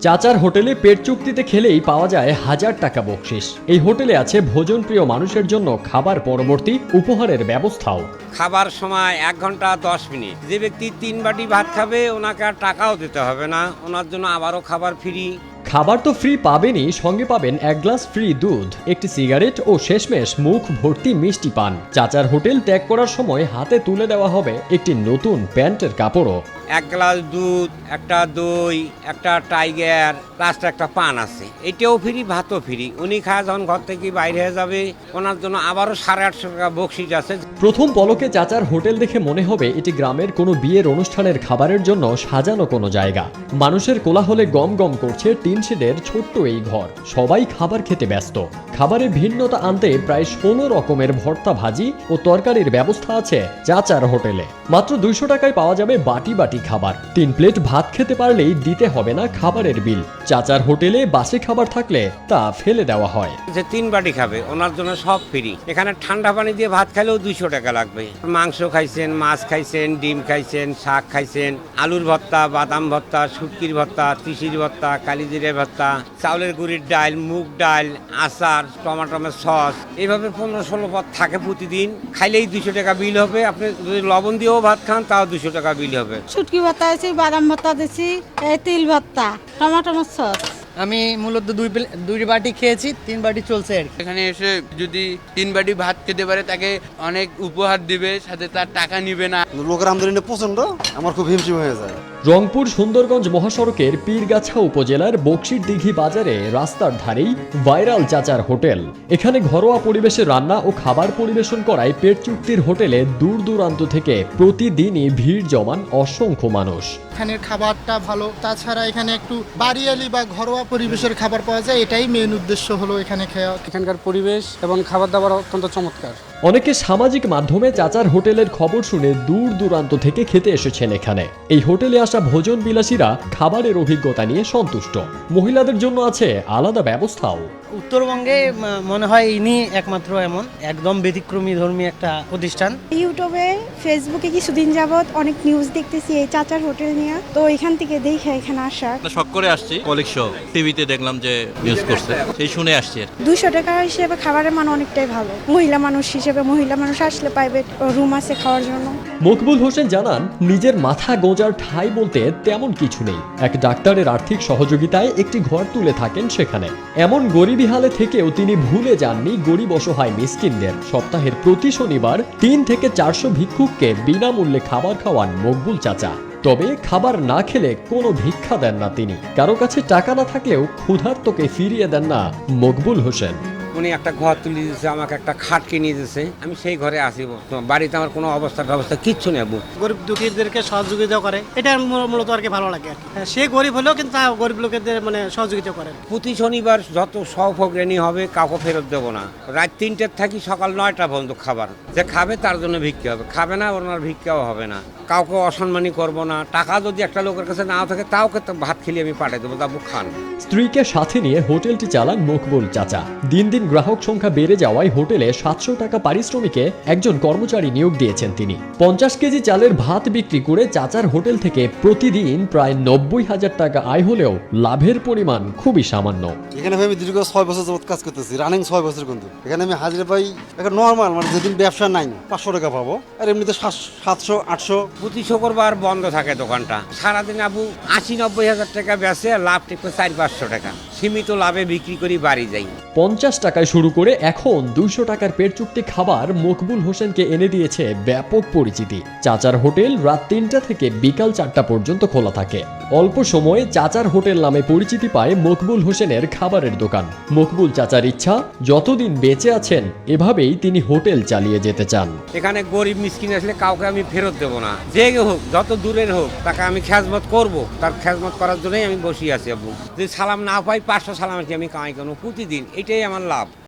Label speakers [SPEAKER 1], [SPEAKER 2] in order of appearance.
[SPEAKER 1] চাচার হোটেলে পেট চুক্তিতে খেলেই পাওয়া যায় হাজার টাকা বকশিস। এই হোটেলে আছে ভোজনপ্রিয় মানুষের জন্য খাবার পরবর্তী উপহারের ব্যবস্থাও।
[SPEAKER 2] খাবার সময় এক ঘণ্টা দশ মিনিট। যে ব্যক্তি তিন বাটি ভাত খাবে, ওনাকে আর টাকাও দিতে হবে না। ওনার জন্য আবারও খাবার ফ্রি।
[SPEAKER 1] খাবার তো ফ্রি পাবেনই সঙ্গে পাবেন এক গ্লাস ফ্রি দুধ একটি সিগারেট ও শেষমেশ মুখ ভর্তি মিষ্টি পান। চাচার হোটেল ত্যাগ করার সময় হাতে তুলে দেওয়া হবে একটি নতুন প্যান্টের কাপড়ও।
[SPEAKER 2] এক গ্লাস দুধ একটা দই একটা টাইগার লাস্ট একটা পান আছে। এটাও ফ্রি ভাতও ফ্রি উনি খায় যখন ঘর থেকে বাইরে হয়ে যাবে ওনার জন্য আবারও সাড়ে আটশো টাকা বকশিস আছে।
[SPEAKER 1] প্রথম পলকে চাচার হোটেল দেখে মনে হবে এটি গ্রামের কোনো বিয়ের অনুষ্ঠানের খাবারের জন্য সাজানো কোনো জায়গা। মানুষের কোলাহলে গম গম করছে টিন শেডের ছোট্ট এই ঘর। সবাই খাবার খেতে ব্যস্ত। খাবারে ভিন্নতা আনতে প্রায় ষোলো রকমের ভর্তা ভাজি ও তরকারির ব্যবস্থা আছে চাচার হোটেলে। মাত্র দুইশো টাকায় পাওয়া যাবে বাটি বাটি খাবার। তিন প্লেট ভাত খেতে পারলেই দিতে হবে না খাবারের বিল। চাচার হোটেলে বাসি খাবার থাকলে তা ফেলে দেওয়া হয়।
[SPEAKER 2] যে তিন বাটি খাবে, ওনার জন্য সব ফ্রি। এখানে ঠান্ডা পানি দিয়ে ভাত খাইলেও দুইশো টাকা লাগবে। মাংস খাইছেন, মাছ খাইছেন, ডিম খাইছেন, শাক খাইছেন, আলুর ভর্তা, বাদাম ভর্তা, শুটকির ভর্তা, তিসির ভর্তা কালিজিরের ভর্তা চাউলের গুড়ির ডাল মুগ ডাল আচার টমাটমের সস এইভাবে পনেরো ষোলো পথ থাকে প্রতিদিন। খাইলেই দুশো টাকা বিল হবে। আপনি যদি লবণ দিয়েও ভাত খান তাও দুশো টাকা বিল হবে।
[SPEAKER 3] শুটকি ভাতা আছে বাদাম ভাতা দিছি এই তিল ভর্তা টমাটোর সস।
[SPEAKER 4] আমি মূলত দুই প্লে- দুই বাটি খেয়েছি তিন বাটি চলছে আর কি।
[SPEAKER 5] এখানে এসে যদি তিন বাটি ভাত খেতে পারে তাকে অনেক উপহার দিবে সাথে তার টাকা নিবে না।
[SPEAKER 6] লোকের আমদানি প্রচণ্ড আমার খুব হিমশিম হয়ে যায়।
[SPEAKER 1] রংপুর সুন্দরগঞ্জ মহাসড়কের পীরগাছা উপজেলার বক্সির দিঘি বাজারে রাস্তার ধারেই ভাইরাল চাচার হোটেল। এখানে ঘরোয়া পরিবেশে রান্না ও খাবার পরিবেশন করায় পেট চুক্তির হোটেলে দূর দূরান্ত থেকে প্রতিদিনই ভিড় জমান অসংখ্য মানুষ।
[SPEAKER 7] এখানের খাবারটা ভালো তাছাড়া এখানে একটু বাড়িয়ালি বা ঘরোয়া পরিবেশের খাবার পাওয়া যায় এটাই মেন উদ্দেশ্য হলো এখানে খাওয়া।
[SPEAKER 8] এখানকার পরিবেশ এবং খাবার দাবার অত্যন্ত চমৎকার।
[SPEAKER 1] অনেকে সামাজিক মাধ্যমে চাচার হোটেলের খবর শুনে দূর দূরান্ত থেকে খেতে এসেছেন এখানে। এই হোটেলে আসা ভোজন বিলাসীরা খাবারের অভিজ্ঞতা নিয়ে সন্তুষ্ট। মহিলাদের জন্য আছে আলাদা ব্যবস্থাও।
[SPEAKER 4] উত্তরবঙ্গে মনে হয় ইনি একমাত্র এমন একদম ব্যতিক্রমী ধর্মী একটা প্রতিষ্ঠান।
[SPEAKER 9] ইউটিউবে ফেসবুকে কিছুদিন যাবৎ অনেক নিউজ দেখতেছি এই চাচার হোটেল নিয়ে। তো এখান থেকে দেখে এখানে আসা।
[SPEAKER 10] শখ করে আসছি। কলিক শো টিভিতে দেখলাম যে নিউজ করছে। সেই শুনে আসছি।
[SPEAKER 9] দুশো টাকা হিসেবে খাবারের মান অনেকটাই ভালো। মহিলা মানুষ হিসেবে। মহিলা মানুষ আসলে পাইবে রুম আছে খাওয়ার জন্য।
[SPEAKER 1] মকবুল হোসেন জানান, নিজের মাথা গোজার ঠাই বলতে তেমন কিছু নেই। এক ডাক্তারের আর্থিক সহযোগিতায় একটি ঘর তুলে থাকেন সেখানে। এমন গরিবী হালে থেকেও তিনি ভুলে যাননি গরিব অসহায় মিসকিনদের। সপ্তাহের প্রতি শনিবার তিন থেকে চারশো ভিক্ষুককে বিনামূল্যে খাবার খাওয়ান মকবুল চাচা। তবে খাবার না খেলে কোনো ভিক্ষা দেন না তিনি। কারও কাছে টাকা না থাকলেও ক্ষুধার্তকে ফিরিয়ে দেন না মকবুল হোসেন।
[SPEAKER 2] উনি একটা ঘর তুলে দিয়েছে আমাকে একটা খাট কিনে দিয়েছে। আমি সেই ঘরে আসি বাড়িতে আমার কোনো অবস্থা ব্যবস্থা কিচ্ছু নেই
[SPEAKER 7] গরিব দুঃখীদেরকে সহযোগিতা করে। এটা মূল- মূলত আর কি ভালো লাগে আর হ্যাঁ, সে গরিব হলেও কিন্তু তা গরিব লোকেদের মানে সহযোগিতা করে।
[SPEAKER 2] প্রতি শনিবার যত সহভোগ্রানী হবে কাউকে ফেরত দেবো না। রাত তিনটের থাকি সকাল নয়টা পর্যন্ত খাবার। যে খাবে তার জন্য ভিক্ষা হবে। খাবে না ওনার ভিক্ষাও হবে না। কাউকে অসম্মানী করব না। টাকা যদি একটা লোকের কাছে নাও থাকে তাও ভাত খেলে আমি পাঠিয়ে দেবো তাবু খান।
[SPEAKER 1] স্ত্রীকে সাথে নিয়ে হোটেলটি চালান মকবুল চাচা। দিন দিন গ্রাহক সংখ্যা বেড়ে যাওয়ায় হোটেলে সাতশো টাকা পারিশ্রমিকে একজন কর্মচারী নিয়োগ দিয়েছেন তিনি। পঞ্চাশ কেজি চালের ভাত বিক্রি করে চাচার হোটেল থেকে প্রতিদিন প্রায় নব্বই হাজার টাকা আয় হলেও লাভের পরিমাণ খুবই সামান্য।
[SPEAKER 6] এখানে আমি দীর্ঘ ছয় বছর যাবত কাজ করতেছি রানিং ছয় বছর কিন্তু। এখানে আমি হাজিরা পাই একটা নর্মাল মানে যেদিন ব্যবসা নাই পাঁচশো টাকা পাবো। আর এমনিতে সাত- সাতশো আটশো
[SPEAKER 2] প্রতি শুক্রবার বন্ধ থাকে দোকানটা। সারাদিন আবু আশি নব্বই হাজার টাকা বেচে লাভ টিপে চার পাঁচশো টাকা। সীমিত লাভে বিক্রি করি বাড়ি যাই।
[SPEAKER 1] পঞ্চাশ টাকায় শুরু করে এখন দুইশো টাকার পেট চুক্তি খাবার মকবুল হোসেনকে এনে দিয়েছে ব্যাপক পরিচিতি। চাচার হোটেল রাত তিনটা থেকে বিকাল চারটা পর্যন্ত খোলা থাকে। অল্প সময়ে চাচার হোটেল নামে পরিচিতি পায় মকবুল হোসেনের খাবারের দোকান। মকবুল চাচার ইচ্ছা যতদিন বেঁচে আছেন এভাবেই তিনি হোটেল চালিয়ে যেতে চান।
[SPEAKER 2] এখানে গরিব মিসকিন আসলে কাউকে আমি ফেরত দেবো না। যে হোক যত দূরের হোক তাকে আমি খেজমত করব। তার খেজমত করার জন্যই আমি বসে আছি আব্বু। যদি সালাম না পাই পাঁচশো সালাম আছি আমি কামাই করব প্রতিদিন এটাই আমার লাভ।